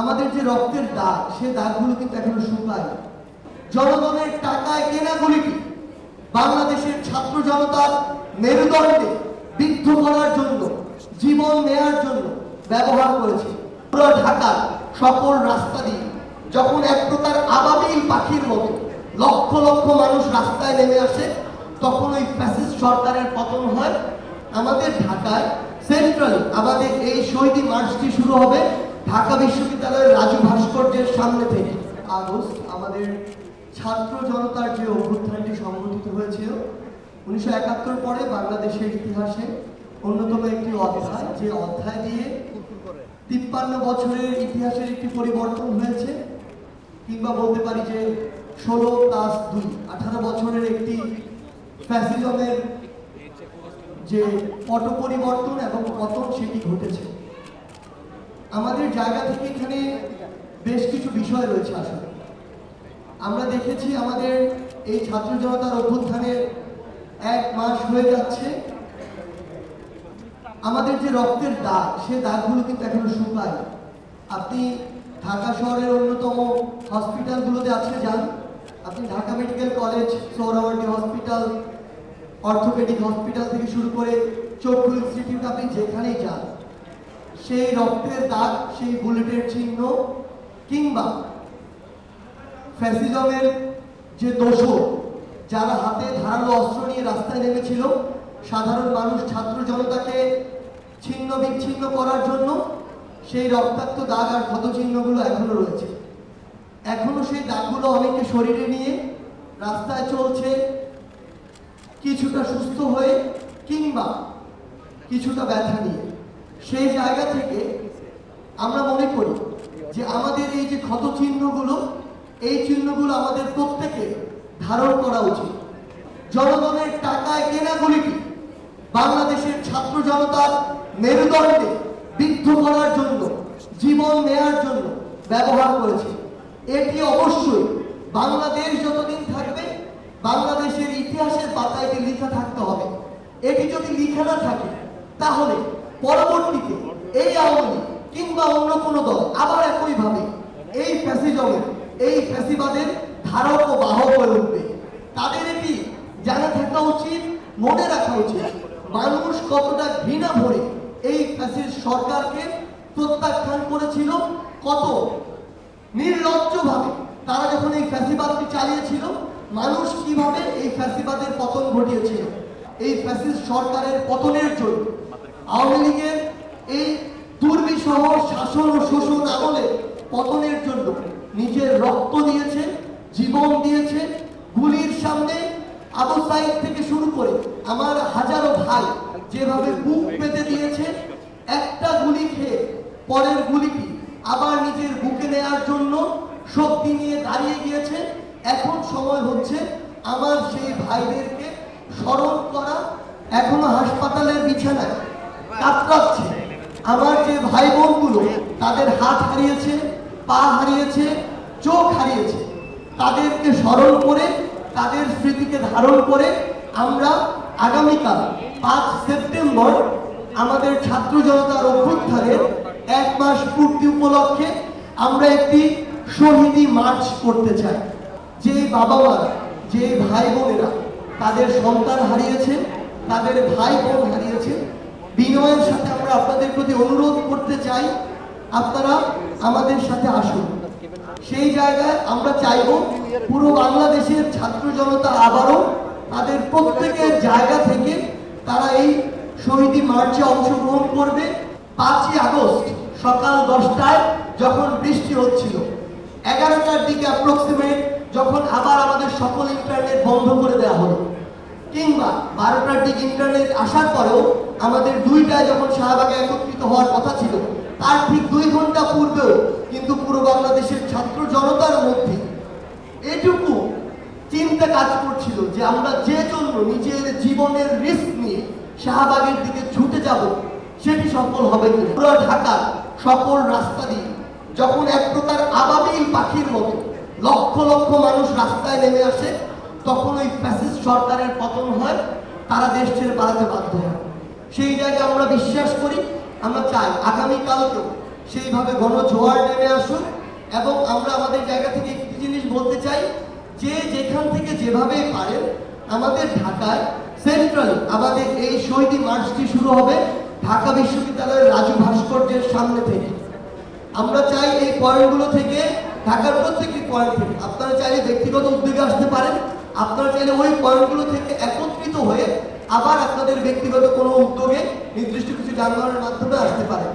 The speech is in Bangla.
আমাদের যে রক্তের দাগ, সে দাগগুলো কিন্তু এখনও শুকায়। জনগণের টাকায় কেনা গুলিটি বাংলাদেশের ছাত্র জনতার মেরুদণ্ডে বিদ্ধ করার জন্য, জীবন নেয়ার জন্য ব্যবহার করেছে পুরো ঢাকার সকল রাস্তা দিয়ে যখন এক প্রকার আবাবিল পাখির মতো লক্ষ লক্ষ মানুষ রাস্তায় নেমে আসে, তখন ওই ফ্যাসিস্ট সরকারের পতন হয় আমাদের ঢাকায় সেন্ট্রালি আমাদের এই শহীদী মার্চটি শুরু হবে ঢাকা বিশ্ববিদ্যালয়ের রাজু ভাস্কর্যের সামনে থেকে আগস্ট আমাদের ছাত্র জনতার যে অভ্যুত্থানটি সংঘটিত হয়েছিল, উনিশশো একাত্তর পরে বাংলাদেশের ইতিহাসে অন্যতম একটি অধ্যায়, যে অধ্যায় দিয়ে তিপ্পান্ন বছরের ইতিহাসের একটি পরিবর্তন হয়েছে, কিংবা বলতে পারি যে ষোলো প্লাস দুই, আঠারো বছরের একটি ফ্যাসিজমের যে পট পরিবর্তন এবং পতন সেটি ঘটেছে। আমাদের জায়গা থেকে এখানে বেশ কিছু বিষয় রয়েছে আসলে। আমরা দেখেছি আমাদের এই ছাত্র জনতার অভ্যুত্থানের এক মাস হয়ে যাচ্ছে। আমাদের যে রক্তের দাগ, সে দাগগুলো কিন্তু এখনও শুকায়। আপনি ঢাকা শহরের অন্যতম হসপিটালগুলোতে আজকে যান। আপনি Dhaka medical college Suhrawardy hospital, orthopaedic hospital থেকে শুরু করে চক্ষু, ইনস্টিটিউট, আপনি যেখানেই যান সেই রক্তের দাগ, সেই বুলেটের চিহ্ন কিংবা ফ্যাসিজমের যে দোষর, যারা হাতে ধারালো অস্ত্র নিয়ে রাস্তায় নেমেছিল, সাধারণ মানুষ, ছাত্র জনতাকে ছিন্ন বিচ্ছিন্ন করার জন্য সেই রক্তাক্ত দাগ আর ক্ষত চিহ্নগুলো এখনও রয়েছে। এখনও সেই দাগগুলো অনেকে শরীরে নিয়ে রাস্তায় চলছে। কিছুটা সুস্থ হয়ে কিংবা কিছুটা ব্যথা নিয়ে। সেই জায়গা থেকে আমরা মনে করি যে আমাদের এই যে ক্ষত চিহ্নগুলো, এই চিহ্নগুলো আমাদের প্রত্যেকে ধারণ করা উচিত। জনগণের টাকায় কেনা গুলিটি বাংলাদেশের ছাত্র জনতার মেরুদণ্ডে বিদ্ধ করার জন্য, জীবন নেয়ার জন্য ব্যবহার করেছে। এটি অবশ্যই বাংলাদেশ যতদিন থাকবে, বাংলাদেশের ইতিহাসের পাতায় লেখা থাকতে হবে। এটি যদি লিখা না থাকে, তাহলে পরবর্তীতে এই আওয়ামী কিংবা অন্য কোনো দল আবার একইভাবে এই ফ্যাসিজমের এই ফ্যাসিবাদের ধারক ও বাহক হয়ে উঠবে। তাদের এটি জানা থাকা উচিত, মনে রাখা উচিত, মানুষ কতটা ঘৃণা ভরে এই ফ্যাসিস্ট সরকারকে প্রত্যাখ্যান করেছিল, কত নির্লজ্জভাবে তারা যখন এই ফ্যাসিবাদটি চালিয়েছিল, মানুষ কীভাবে এই ফ্যাসিবাদের পতন ঘটিয়েছিল। এই ফ্যাসিস্ট সরকারের পতনের জন্য আওয়ামী লীগের এই দুর্বিসহ শাসন ও শোষণ আমলে পতনের জন্য নিজের রক্ত দিয়েছে, জীবন দিয়েছে, গুলির সামনে আবু সাইদ থেকে শুরু করে আমার হাজারো ভাই যেভাবে বুক পেতে দিয়েছে, একটা গুলি খেয়ে পরের গুলিটি আবার নিজের বুকে নেয়ার জন্য শক্তি নিয়ে দাঁড়িয়ে গিয়েছে। এখন সময় হচ্ছে আমার সেই ভাইদেরকে স্মরণ করা। এখনও হাসপাতালের বিছানায় কাতরাচ্ছে আমার যে ভাই বোনগুলো তাদের হাত হারিয়েছে, পা হারিয়েছে, চোখ হারিয়েছে, তাদেরকে স্মরণ করে, তাদের স্মৃতিকে ধারণ করে আমরা আগামীকাল পাঁচ সেপ্টেম্বর আমাদের ছাত্র জনতার অভ্যুত্থানের এক মাস পূর্তি উপলক্ষে আমরা একটি শহীদি মার্চ করতে চাই। যে বাবা মারা যে ভাই বোনেরা তাদের সন্তান হারিয়েছে, তাদের ভাই বোন হারিয়েছে বিনয়ের সাথে আমরা আপনাদের প্রতি অনুরোধ করতে চাই, আপনারা আমাদের সাথে আসুন। সেই জায়গায় আমরা চাইব পুরো বাংলাদেশের ছাত্র জনতা আবারও তাদের প্রত্যেকের জায়গা থেকে তারা এই শহীদি মার্চে অংশগ্রহণ করবে। পাঁচই আগস্ট সকাল দশটায় যখন বৃষ্টি হচ্ছিল, এগারোটার দিকে অ্যাপ্রক্সিমেট যখন আবার আমাদের সকল ইন্টারনেট বন্ধ করে দেওয়া হলো। কিংবা বারোটার দিকে ইন্টারনেট আসার পরেও আমাদের দুইটায় যখন শাহবাগে একত্রিত হওয়ার কথা ছিল, তার ঠিক দুই ঘণ্টা পূর্বেও কিন্তু পুরো বাংলাদেশের ছাত্র জনতার মধ্যে এটুকু চিন্তা কাজ করছিল যে আমরা যে জন্য নিজের জীবনের রিস্ক নিয়ে শাহবাগের দিকে ছুটে যাব, সেটি সফল হবে পুরো ঢাকার সকল রাস্তা দিয়ে যখন এক প্রকার আবাবিল পাখির মতো লক্ষ লক্ষ মানুষ রাস্তায় নেমে আসে তখন ওই ফ্যাসিস্ট সরকারের পতন হয়, তারা দেশ ছেড়ে পালাতে বাধ্য হয়। সেই জায়গায় আমরা বিশ্বাস করি, আমরা চাই আগামীকালকেও সেইভাবে গণজোয়ার নেমে আসুন এবং আমরা আমাদের জায়গা থেকে একটি জিনিস বলতে চাই, যে যেখান থেকে যেভাবে পারেন, আমাদের ঢাকায় সেন্ট্রাল আমাদের এই শহীদ মার্চটি শুরু হবে ঢাকা বিশ্ববিদ্যালয়ের রাজু ভাস্কর্যের সামনে থেকে। আমরা চাই এই পয়েন্টগুলো থেকে, ঢাকার প্রত্যেকটি পয়েন্ট থেকে। আপনারা চাইলে ব্যক্তিগত উদ্যোগে আসতে পারেন। আপনারা চাইলে ওই পয়েন্টগুলো থেকে একত্রিত হয়ে আবার আপনাদের ব্যক্তিগত কোনো উদ্যোগে নির্দিষ্ট কিছু যানবাহনের মাধ্যমে আসতে পারেন।